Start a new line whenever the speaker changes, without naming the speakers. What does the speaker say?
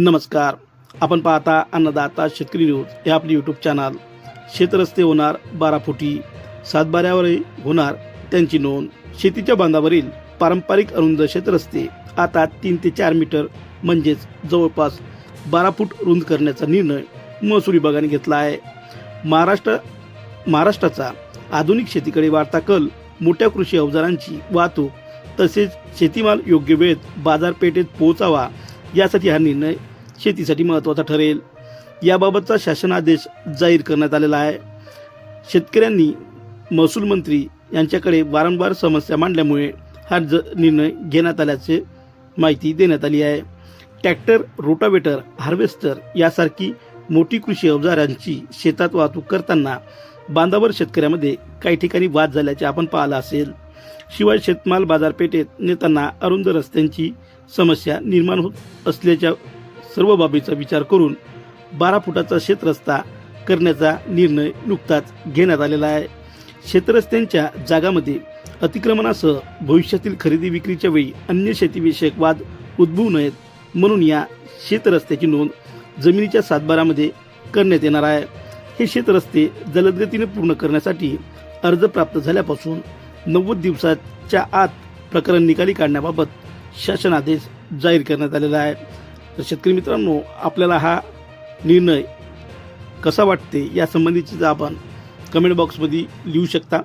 नमस्कार. आपण पाहता अन्नदाता शेतकरी न्यूज हे आपले यूट्यूब चॅनल शेतरस्ते होणार बारा फुटी सातबाऱ्यावरही होणार त्यांची नोंद. शेतीच्या बांधावरील पारंपरिक अरुंद शेतरस्ते आता तीन ते चार मीटर म्हणजेच जवळपास बारा फूट रुंद करण्याचा निर्णय महसूल विभागाने घेतला आहे. महाराष्ट्र महाराष्ट्राचा आधुनिक शेतीकडे वाढता कल मोठ्या कृषी अवजारांची वाहतूक तसेच शेतीमाल योग्य वेळेत बाजारपेठेत पोहोचावा यासाठी हा निर्णय शेतीसाठी महत्त्वाचा ठरेल. याबाबतचा शासनादेश जाहीर करण्यात आलेला आहे. शेतकऱ्यांनी महसूल मंत्री यांच्याकडे वारंवार समस्या मांडल्यामुळे हा ज निर्णय घेण्यात आल्याचे माहिती देण्यात आली आहे. ट्रॅक्टर रोटावेटर हार्वेस्टर यासारखी मोठी कृषी अवजारांची शेतात वाहतूक करताना बांधावर शेतकऱ्यामध्ये काही ठिकाणी वाद झाल्याचे आपण पाहिलं असेल. शिवाय शेतमाल बाजारपेठेत नेताना अरुंद रस्त्यांची समस्या निर्माण होत असल्याच्या सर्व बाबीचा विचार करून बारा फुटाचा शेतरस्ता करण्याचा निर्णय नुकताच घेण्यात आलेला आहे. शेतरस्त्यांच्या जागामध्ये अतिक्रमणासह भविष्यातील खरेदी विक्रीच्या वेळी अन्य शेतीविषयक वाद उद्भवू नयेत म्हणून या शेतरस्त्याची नोंद जमिनीच्या सातबारामध्ये करण्यात येणार आहे. हे शेतरस्ते जलदगतीने पूर्ण करण्यासाठी अर्ज प्राप्त झाल्यापासून नव्वद दिवसाच्या आत प्रकरण निकाली काढण्याबाबत शासनादेश जाहीर करण्यात आलेला आहे. तर शेतकरी मित्रांनो आपल्याला हा निर्णय कसा वाटते या संबंधीची आपण कमेंट बॉक्समध्ये लिहू शकता.